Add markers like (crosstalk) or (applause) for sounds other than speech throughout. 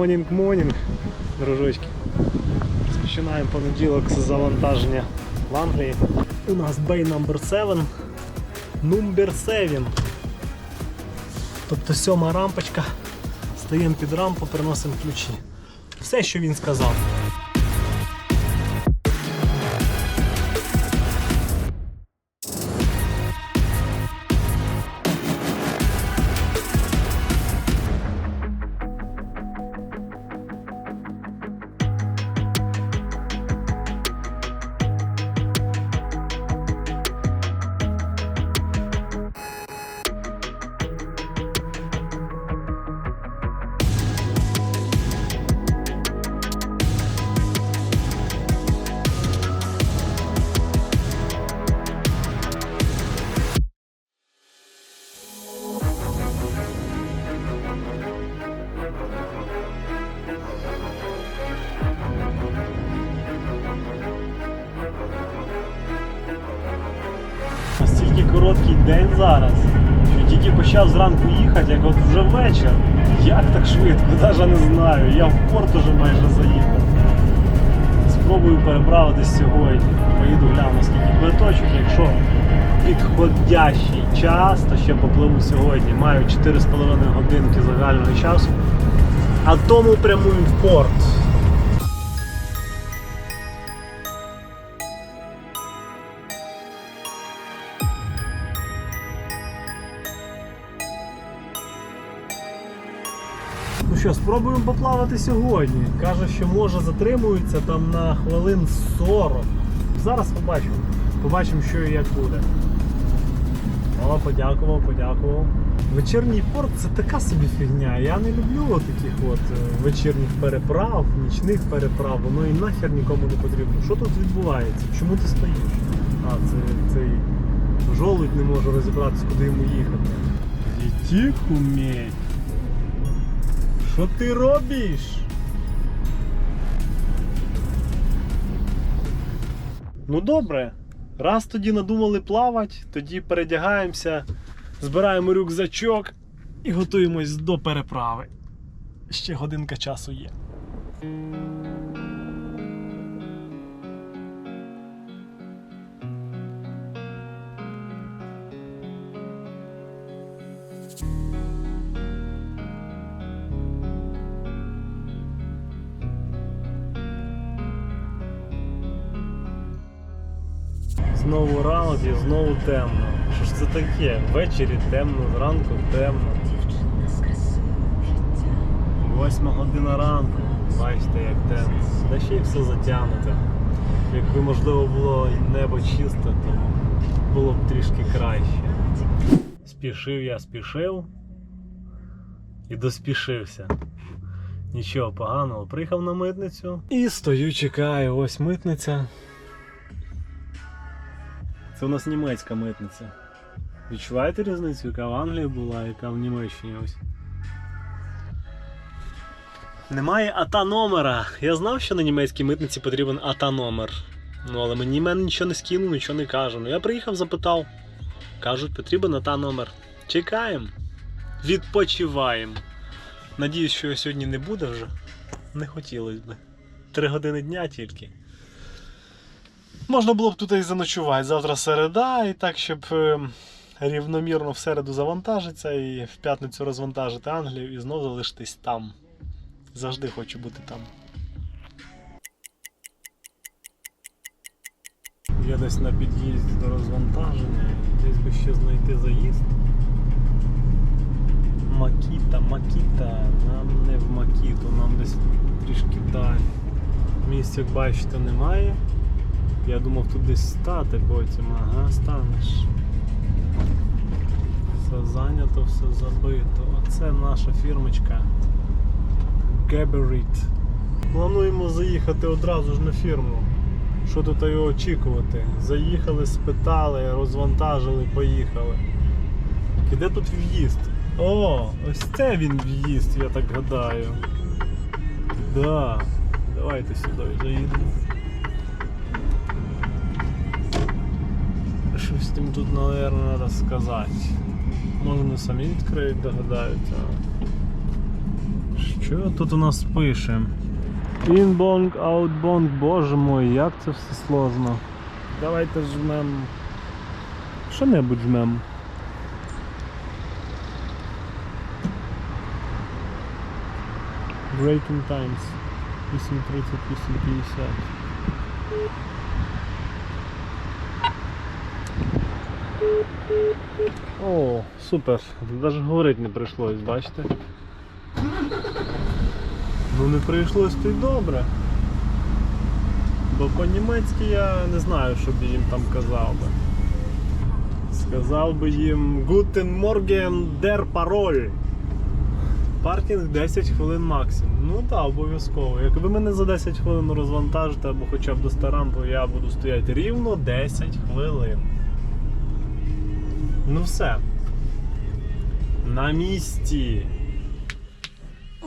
монінг-монінг, дружочки. Розпочинаємо понеділок з завантаження в Англії. У нас бей number 7. Number 7. Тобто сьома рампочка. Стаємо під рампу, приносимо ключі. Все, що він сказав. Почав зранку їхати, як от вже вечір. Як так швидко, навіть не знаю. Я в порт уже майже заїхав. Спробую переправитись сьогодні. Поїду гляну, скільки квиточок, якщо підходящий час, то ще попливу сьогодні. Маю 4,5 годинки загального часу. А тому прямую в порт. Що, спробуємо поплавати сьогодні. Каже, що може затримується там на хвилин 40. Зараз побачимо. Побачимо, що і як буде. О, подякував, подякував. Вечірній порт це така собі фігня. Я не люблю таких от е, вечірніх переправ, нічних переправ, воно і нахер нікому не потрібно. Що тут відбувається? Чому ти стоїш? А, це цей жолудь не може розібратися, куди йому їхати. Іти уміть. Що ти робиш? Ну добре. Раз тоді надумали плавати, тоді передягаємося, збираємо рюкзачок і готуємось до переправи. Ще годинка часу є. Знову ранок і знову темно. Що ж це таке? Ввечері темно, зранку темно. Восьма година ранку. Бачите, як темно. Та ще й все затягнуте. Якби можливо було небо чисте, то було б трішки краще. Спішив я, спішив і доспішився. Нічого поганого, приїхав на митницю і стою, чекаю, ось митниця. Це у нас німецька митниця. Відчуваєте різницю, яка в Англії була, яка в Німеччині ось. Немає АТА номера. Я знав, що на німецькій митниці потрібен АТА номер. Ну, але мені мене нічого не скинув, нічого не каже. Ну я приїхав, запитав. Кажуть, потрібен АТА номер. Чекаємо. Відпочиваємо. Надіюсь, що сьогодні не буде вже. Не хотілося би. Три години дня тільки. Можна було б тут і заночувати. Завтра середа, і так, щоб е, рівномірно в середу завантажитися і в п'ятницю розвантажити Англію і знову залишитись там. Завжди хочу бути там. Я десь на під'їзді до розвантаження, десь би ще знайти заїзд. Макіта, Макіта, нам не в Макіту, нам десь трішки далі. Місць, як бачите, немає. Я думав тут десь стати потім, ага, станеш. Все зайнято, все забито. Оце наша фірмочка. Gabarit. Плануємо заїхати одразу ж на фірму. Що тут його очікувати? Заїхали, спитали, розвантажили, поїхали. Де тут в'їзд? О, ось це він в'їзд, я так гадаю. Да. Давайте сюди заїдемо. Щось тим тут, наверное, треба. Може не самі відкриють, догадаються. Що тут у нас пише? Inbound, outbound, боже мой, як це все сложно. Давайте жмем. Що-небудь жмем. Breaking times 8.30, 8.50. О, супер. Навіть говорити не прийшлось, бачите? Ну не прийшлось то добре. Бо по-німецьки я не знаю, що б їм там казав би. Сказав би їм Guten Morgen, der Parol. Паркінг 10 хвилин максимум. Ну так, обов'язково. Як ви мене за 10 хвилин розвантажите або хоча б до Старампу, я буду стояти рівно 10 хвилин. Ну все. На місці.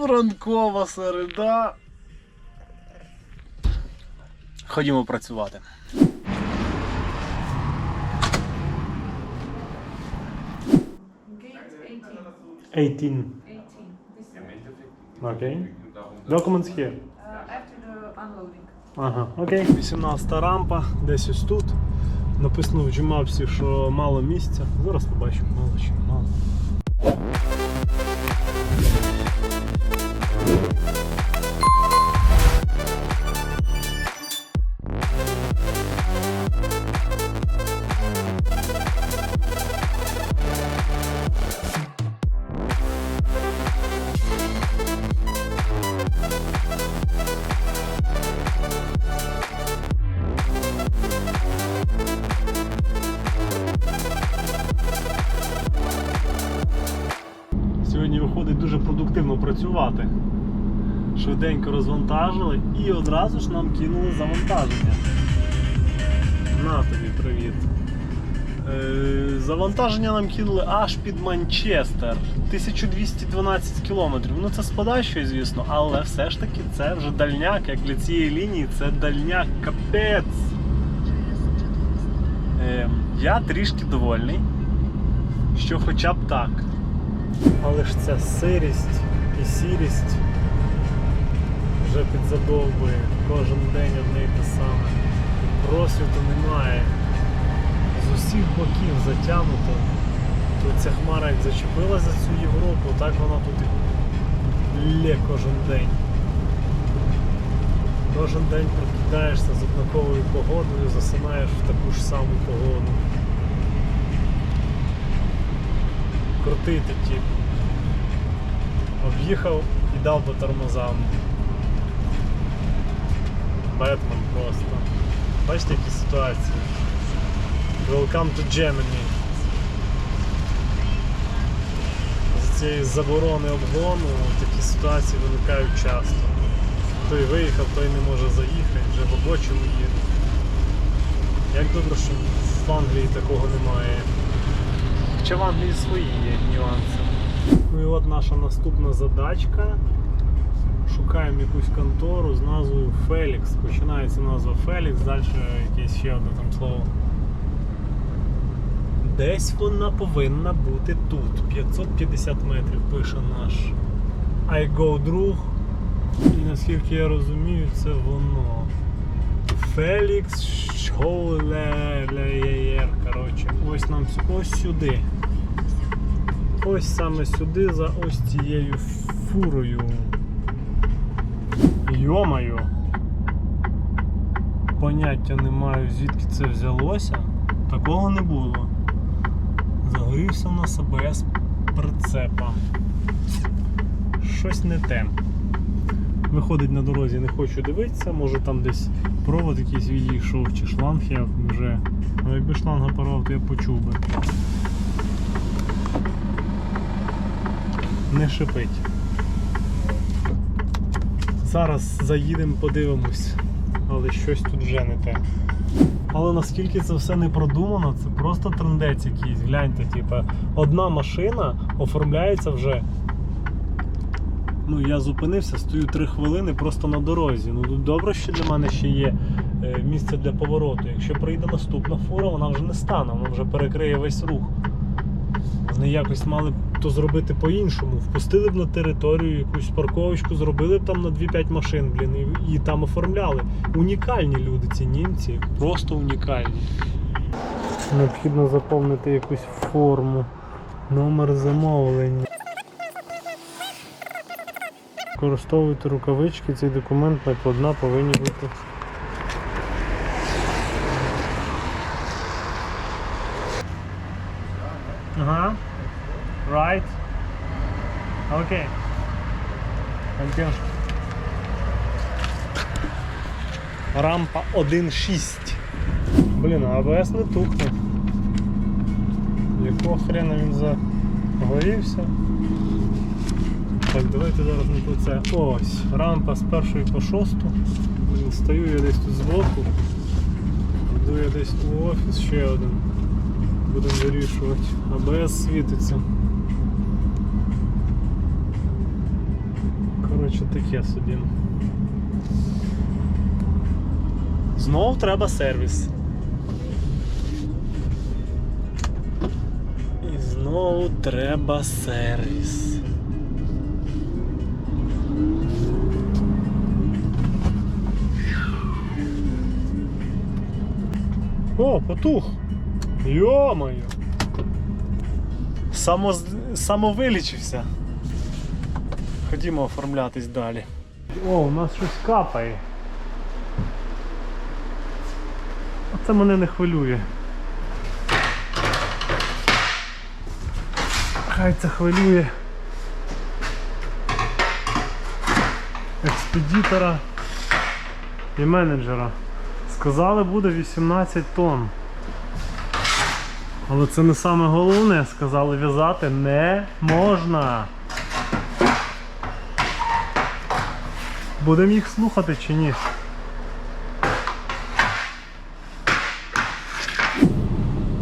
Ранкова середа. Ходімо працювати. Gate 18. 18. 18. This here. uh. Ага, окей. 18 рампа, десь ось тут. Написано в Gmapsі, що мало місця. Зараз побачимо, мало чи мало. Швиденько розвантажили і одразу ж нам кинули завантаження. На тобі привіт. Е, завантаження нам кинули аж під Манчестер. 1212 кілометрів. Ну це з подачою, звісно, але все ж таки це вже дальняк, як для цієї лінії, це дальняк, капець. Е, я трішки довольний, що хоча б так. Але ж ця сирість і сірість вже підзадовбує. Кожен день одне й те саме. Просвіту немає. З усіх боків затягнуто. Тут ця хмара як зачепилася за цю Європу, так вона тут і лє кожен день. Кожен день прокидаєшся з однаковою погодою, засинаєш в таку ж саму погоду. Крутий ти тип. Об'їхав і дав по тормозам. Бетмен просто. Бачите, які ситуації. Welcome to Germany. З цієї заборони обгону такі ситуації виникають часто. Той виїхав, той не може заїхати, вже в обочину їде. Як добре, що в Англії такого немає. Хоча в Англії свої є нюанси. Ну і от наша наступна задачка. Шукаємо якусь контору з назвою Фелікс. Починається назва Фелікс, далі якесь ще одне там слово. Десь вона повинна бути тут. 550 метрів пише наш I друг. І наскільки я розумію, це воно. Фелікс Шоулеєр. Коротше, ось нам ось сюди. Ось саме сюди за ось цією фурою. Йомаю. Поняття не маю, звідки це взялося. Такого не було. Загорівся у нас АБС прицепа. Щось не те. Виходить на дорозі, не хочу дивитися, може там десь провод якийсь відійшов чи шланг я вже. Ну якби шланга порвав, то я почув би. Не шипить. Зараз заїдемо, подивимось, але щось тут вже не те. Але наскільки це все не продумано, це просто трендець якийсь. Гляньте, типа, одна машина оформляється вже. Ну, я зупинився, стою 3 хвилини просто на дорозі. Ну тут добре, що для мене ще є е, місце для повороту. Якщо прийде наступна фура, вона вже не стане, вона вже перекриє весь рух. Вони якось мали то зробити по-іншому. Впустили б на територію якусь парковочку, зробили б там на 2-5 машин, блін, і, і там оформляли. Унікальні люди, ці німці, просто унікальні. Необхідно заповнити якусь форму, номер замовлення. Використовуйте рукавички, цей документ накладна повинні бути. Ага. Right. Окей. You. Рампа 1.6. Блін, а АБС не тухне. Якого хрена він загорівся? Так, давайте зараз не про це. Ось, рампа з першої по шосту. Блін, стою я десь тут збоку. Йду я десь у офіс ще один. Будемо вирішувати. АБС світиться. Коротше, таке собі. Знов треба сервіс. І знову треба сервіс. О, потух! Йо-моє! Само, самовилічився. Ходімо оформлятись далі. О, у нас щось капає. Оце мене не хвилює. Хай це хвилює експедітора і менеджера. Сказали, буде 18 тонн. Але це не саме головне, сказали в'язати не можна. Будемо їх слухати чи ні?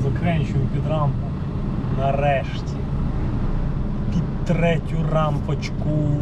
Закренчуємо під рампу. Нарешті. Під третю рампочку.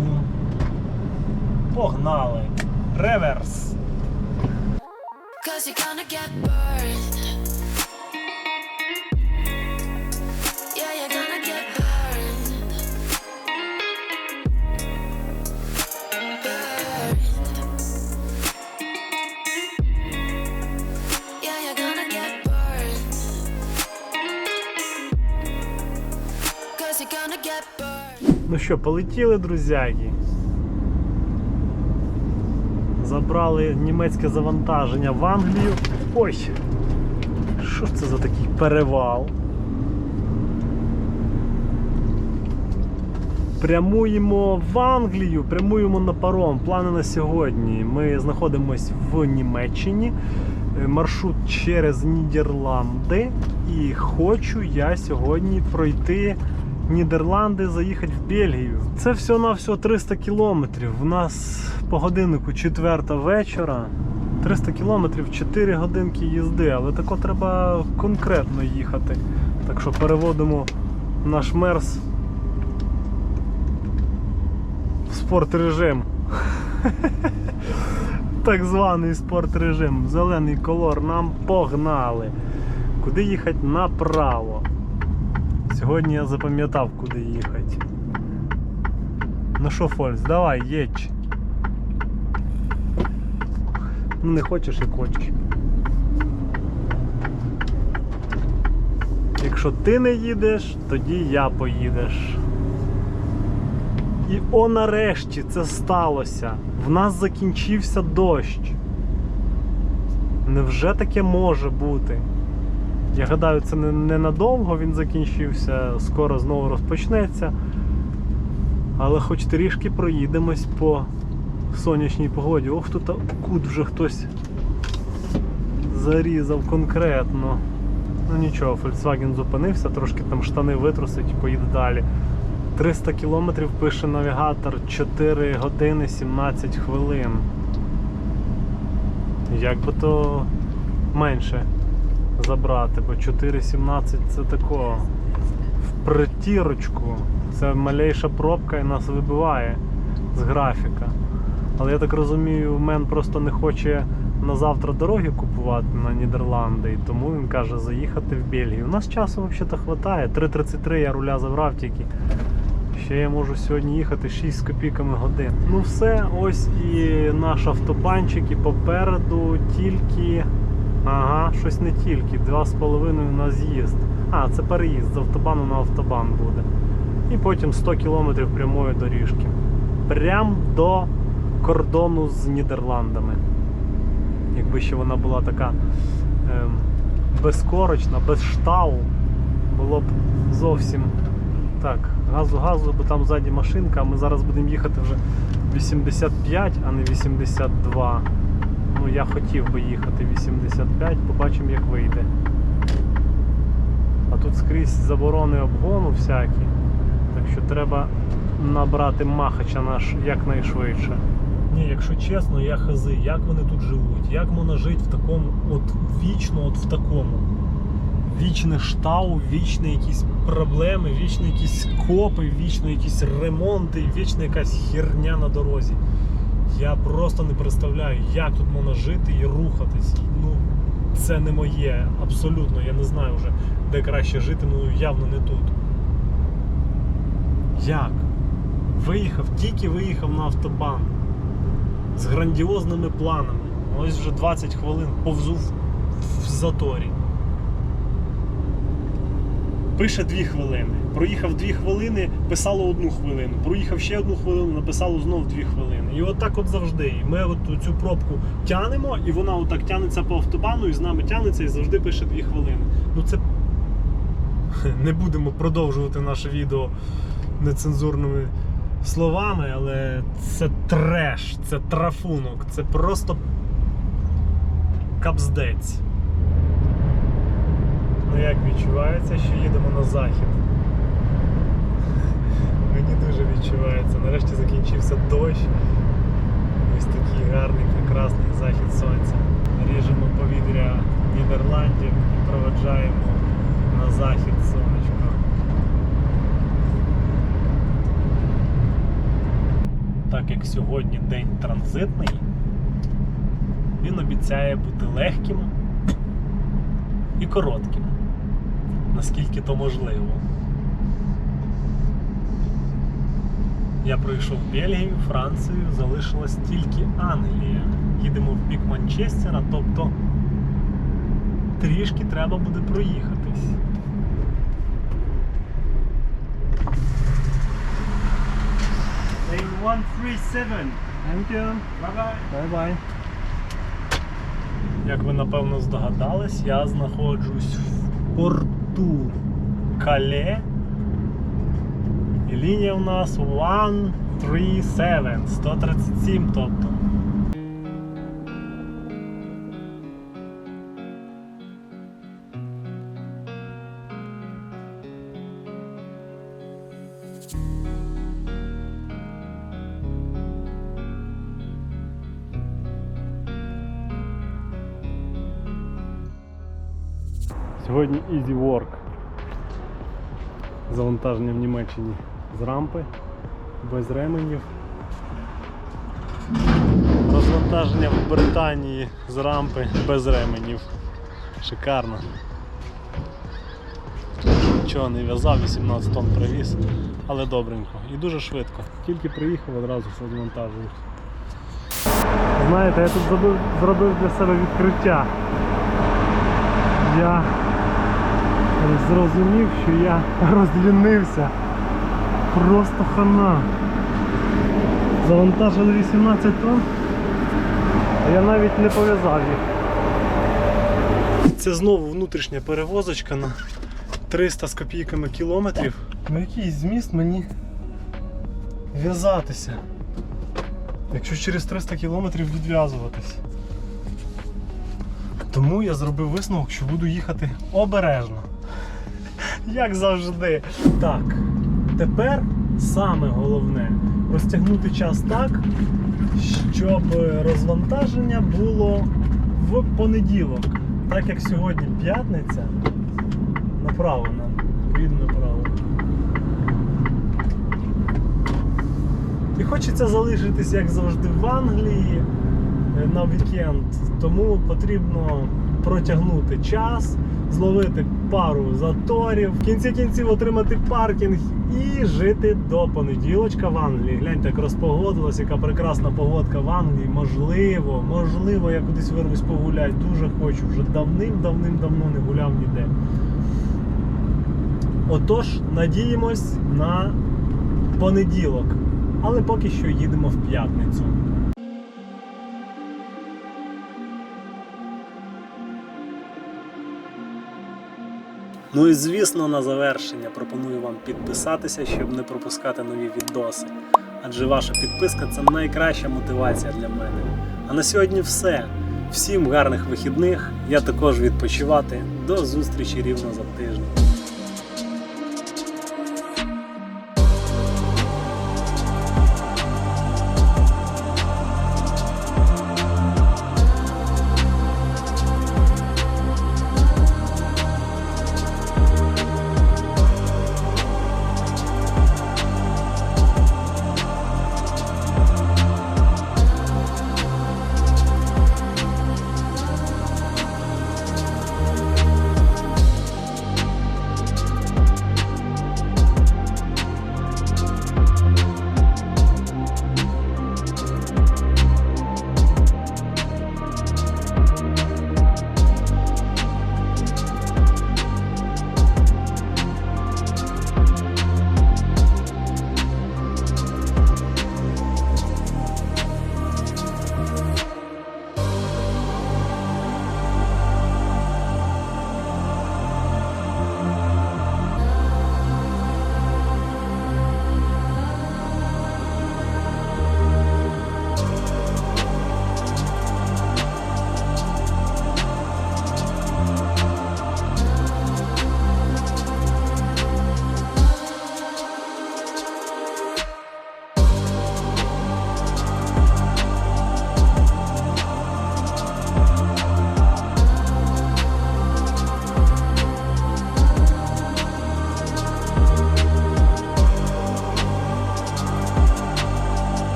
Що, полетіли, друзяки. Забрали німецьке завантаження в Англію. Ой! Що ж це за такий перевал? Прямуємо в Англію, прямуємо на паром. Плани на сьогодні. Ми знаходимося в Німеччині. Е, Маршрут через Нідерланди. І хочу я сьогодні пройти Нідерланди, заїхати в Бельгію. Це всього на всього 300 кілометрів. У нас по годиннику четверта вечора. 300 кілометрів, 4 годинки їзди, але тако треба конкретно їхати. Так що переводимо наш мерс в спорт режим. (laughs) Так званий спорт режим. Зелений колор нам погнали. Куди їхати? Направо. Сьогодні я запам'ятав, куди їхати. Ну що, Фольц, давай, їдь. Ну не хочеш, як хочеш. Якщо ти не їдеш, тоді я поїдеш. І о нарешті це сталося. В нас закінчився дощ. Невже таке може бути? Я гадаю, це не- ненадовго він закінчився, скоро знову розпочнеться. Але хоч трішки проїдемось по сонячній погоді. Ох, тут кут вже хтось зарізав конкретно. Ну нічого, Volkswagen зупинився, трошки там штани витрусить і поїде далі. 300 кілометрів пише навігатор 4 години 17 хвилин. Як би то менше забрати, бо 4.17 це тако в притірочку. Це малейша пробка і нас вибиває з графіка. Але я так розумію, мен просто не хоче на завтра дороги купувати на Нідерланди, і тому він каже заїхати в Бельгію. У нас часу взагалі вистачає. 3.33 я руля забрав тільки. Ще я можу сьогодні їхати 6 з копійками годин. Ну все, ось і наш автобанчик, і попереду тільки. Ага, щось не тільки. 2,5 на з'їзд. А, це переїзд з автобану на автобан буде. І потім 100 км прямої доріжки. Прям до кордону з Нідерландами. Якби ще вона була така ем, безкорочна, без штау, було б зовсім так, газу-газу, бо там ззаді машинка, а ми зараз будемо їхати вже 85, а не 82. Ну, я хотів би їхати 85, побачимо, як вийде. А тут скрізь заборони обгону всякі. Так що треба набрати махача наш якнайшвидше. Ні, якщо чесно, я хази, як вони тут живуть, як можна жити в такому, от вічно, от в такому. Вічне штау, вічні якісь проблеми, вічно якісь копи, вічно якісь ремонти, вічна якась херня на дорозі. Я просто не представляю, як тут можна жити і рухатись. Ну, це не моє, абсолютно. Я не знаю вже, де краще жити, ну явно не тут. Як? Виїхав, тільки виїхав на автобан з грандіозними планами. Ось вже 20 хвилин повзу в, в заторі. Пише 2 хвилини. Проїхав 2 хвилини, писало 1 хвилину. Проїхав ще 1 хвилину, написало знов 2 хвилини. І отак от завжди. Ми от цю пробку тянемо, і вона отак тянеться по автобану, і з нами тянеться і завжди пише 2 хвилини. Ну це (laughs) не будемо продовжувати наше відео нецензурними словами, але це треш, це трафунок, це просто капздець. Ну як відчувається, що їдемо на захід? Мені дуже відчувається. Нарешті закінчився дощ. Ось такий гарний, прекрасний захід сонця. Ріжемо повітря Нідерландів і проведжаємо на захід сонечко. Так як сьогодні день транзитний, він обіцяє бути легким і коротким, наскільки то можливо. Я пройшов Бельгію, Францію, залишилась тільки Англія. Їдемо в бік Манчестера, тобто трішки треба буде проїхатись. Lane 137. Thank you. Bye-bye. Бай-бай. Як ви напевно здогадались, я знаходжусь в порту Кале. І лінія у нас 137, 137, тобто. Сьогодні Easy Work. Завантаження в Німеччині З рампи, без ременів. Розвантаження в Британії з рампи без ременів. Шикарно. Нічого не в'язав, 18 тонн привіз, але добренько. І дуже швидко. Тільки приїхав, одразу ж розвантажують. Знаєте, я тут зробив, зробив для себе відкриття. Я зрозумів, що я (laughs) розлінився. Просто хана. Завантажили 18 тонн, а я навіть не пов'язав їх. Це знову внутрішня перевозочка на 300 з копійками кілометрів. Ну який зміст мені в'язатися, якщо через 300 кілометрів відв'язуватись. Тому я зробив висновок, що буду їхати обережно. Як завжди. Так, тепер саме головне розтягнути час так, щоб розвантаження було в понеділок. Так як сьогодні п'ятниця, направо нам, поїду направо. І хочеться залишитись, як завжди, в Англії, е, на вікенд, тому потрібно протягнути час, зловити пару заторів, в кінці кінців отримати паркінг і жити до понеділочка в Англії. Гляньте, як розпогодилась, яка прекрасна погодка в Англії. Можливо, можливо, я кудись вирвусь погуляти. Дуже хочу. Вже давним-давним-давно не гуляв ніде. Отож, надіємось на понеділок. Але поки що їдемо в п'ятницю. Ну і звісно, на завершення пропоную вам підписатися, щоб не пропускати нові відоси. Адже ваша підписка це найкраща мотивація для мене. А на сьогодні все. Всім гарних вихідних. Я також відпочивати. До зустрічі рівно за тиждень.